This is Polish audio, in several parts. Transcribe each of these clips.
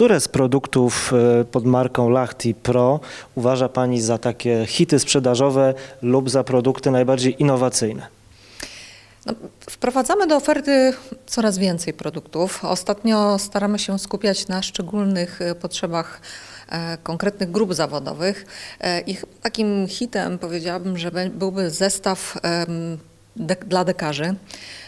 Które z produktów e, pod marką Lachti Pro uważa Pani za takie hity sprzedażowe lub za produkty najbardziej innowacyjne? No, wprowadzamy do oferty coraz więcej produktów. Ostatnio staramy się skupiać na szczególnych e, potrzebach e, konkretnych grup zawodowych. I takim hitem powiedziałabym, że byłby zestaw dla dekarzy.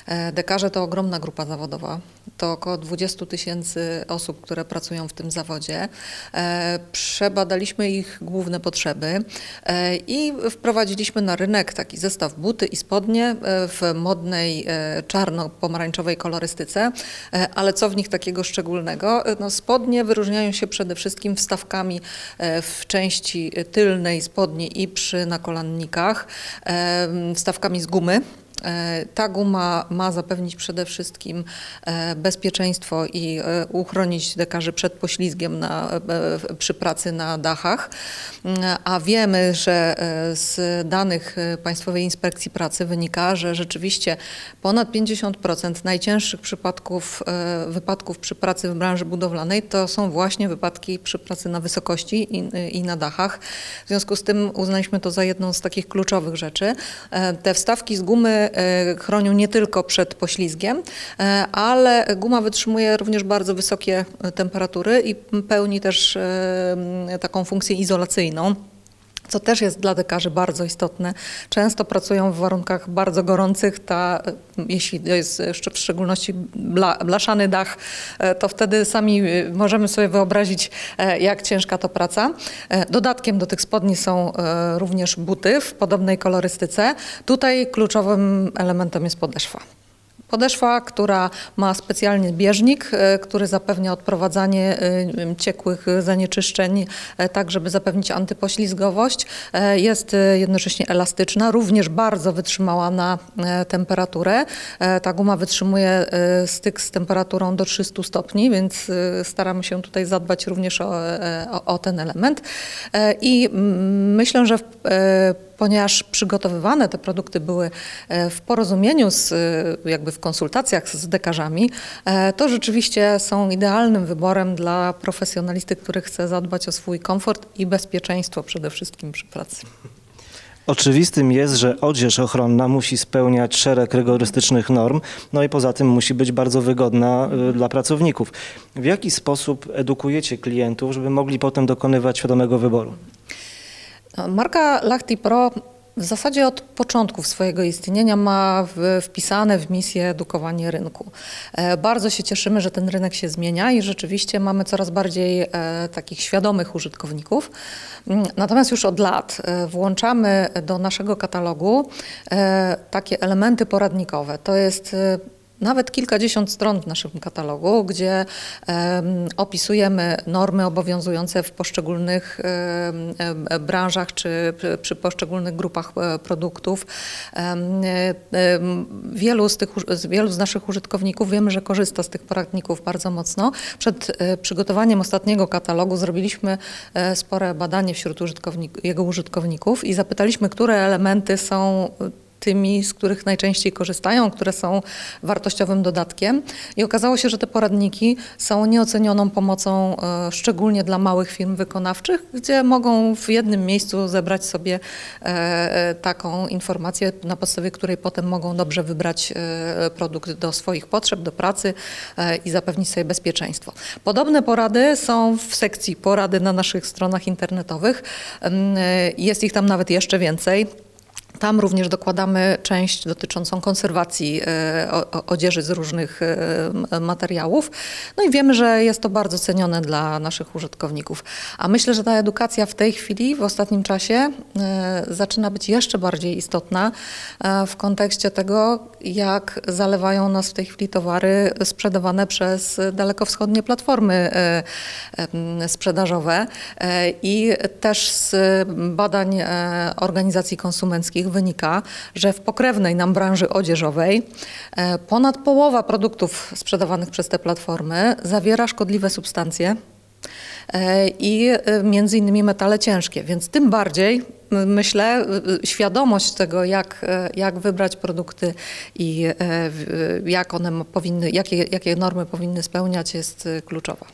E, Dekarze to ogromna grupa zawodowa. To około 20 tysięcy osób, które pracują w tym zawodzie. E, Przebadaliśmy ich główne potrzeby e, i wprowadziliśmy na rynek taki zestaw buty i spodnie w modnej czarno-pomarańczowej kolorystyce. Ale co w nich takiego szczególnego? No, spodnie wyróżniają się przede wszystkim wstawkami w części tylnej spodni i przy nakolannikach, wstawkami z gumy. E, Ta guma ma zapewnić przede wszystkim e, bezpieczeństwo i e, uchronić dekarzy przed poślizgiem na, przy pracy na dachach. Mm, A wiemy, że z danych Państwowej Inspekcji Pracy wynika, że rzeczywiście ponad 50% najcięższych przypadków, wypadków przy pracy w branży budowlanej to są właśnie wypadki przy pracy na wysokości i, i na dachach. W związku z tym uznaliśmy to za jedną z takich kluczowych rzeczy. Te wstawki z gumy chronią nie tylko przed poślizgiem, e, ale guma wytrzymuje również bardzo wysokie e, temperatury i pełni też e, taką funkcję izolacyjną. Co też jest dla dekarzy bardzo istotne. Często pracują w warunkach bardzo gorących. Ta, e, jeśli jest w szczególności bla, blaszany dach, e, to wtedy sami e, możemy sobie wyobrazić, jak ciężka to praca. Dodatkiem do tych spodni są również buty w podobnej kolorystyce. Tutaj kluczowym elementem jest podeszwa. Podeszwa, która ma specjalny bieżnik, e, który zapewnia odprowadzanie e, ciekłych zanieczyszczeń, e, tak żeby zapewnić antypoślizgowość. Jest jednocześnie elastyczna, również bardzo wytrzymała na temperaturę. Ta guma wytrzymuje styk z temperaturą do 300 stopni, więc staramy się tutaj zadbać również o, o, o ten element. I mm, myślę, że w- ponieważ przygotowywane te produkty były e, w porozumieniu, z, e, jakby w konsultacjach z dekarzami, e, to rzeczywiście są idealnym wyborem dla profesjonalisty, który chce zadbać o swój komfort i bezpieczeństwo przede wszystkim przy pracy. Oczywistym jest, że odzież ochronna musi spełniać szereg rygorystycznych norm, no i poza tym musi być bardzo wygodna dla pracowników. W jaki sposób edukujecie klientów, żeby mogli potem dokonywać świadomego wyboru? Marka Lachti Pro w zasadzie od początków swojego istnienia ma wpisane w misję edukowanie rynku. E, bardzo się cieszymy, że ten rynek się zmienia i rzeczywiście mamy coraz bardziej e, takich świadomych użytkowników. Mm, Natomiast już od lat e, włączamy do naszego katalogu takie elementy poradnikowe. To jest nawet kilkadziesiąt stron w naszym katalogu, gdzie em, opisujemy normy obowiązujące w poszczególnych branżach czy przy, poszczególnych grupach e, produktów. E, wielu, z tych, wielu z naszych użytkowników wiemy, że korzysta z tych poradników bardzo mocno. Przed e, przygotowaniem ostatniego katalogu zrobiliśmy spore badanie wśród jego użytkowników i zapytaliśmy, które elementy są tymi, z których najczęściej korzystają, które są wartościowym dodatkiem. I okazało się, że te poradniki są nieocenioną pomocą, e, szczególnie dla małych firm wykonawczych, gdzie mogą w jednym miejscu zebrać sobie e, e, taką informację, na podstawie której potem mogą dobrze wybrać produkt do swoich potrzeb, do pracy i zapewnić sobie bezpieczeństwo. Podobne porady są w sekcji porady na naszych stronach internetowych. Jest ich tam nawet jeszcze więcej. Tam również dokładamy część dotyczącą konserwacji e, odzieży z różnych e, materiałów. No i wiemy, że jest to bardzo cenione dla naszych użytkowników. A myślę, że ta edukacja w tej chwili, w ostatnim czasie, e, zaczyna być jeszcze bardziej istotna w kontekście tego, jak zalewają nas w tej chwili towary sprzedawane przez dalekowschodnie platformy sprzedażowe. I też z badań organizacji konsumenckich wynika, że w pokrewnej nam branży odzieżowej e, ponad połowa produktów sprzedawanych przez te platformy zawiera szkodliwe substancje e, i e, między innymi metale ciężkie, więc tym bardziej myślę, świadomość tego, jak, jak wybrać produkty i jak one powinny, jakie, jakie normy powinny spełniać jest kluczowa.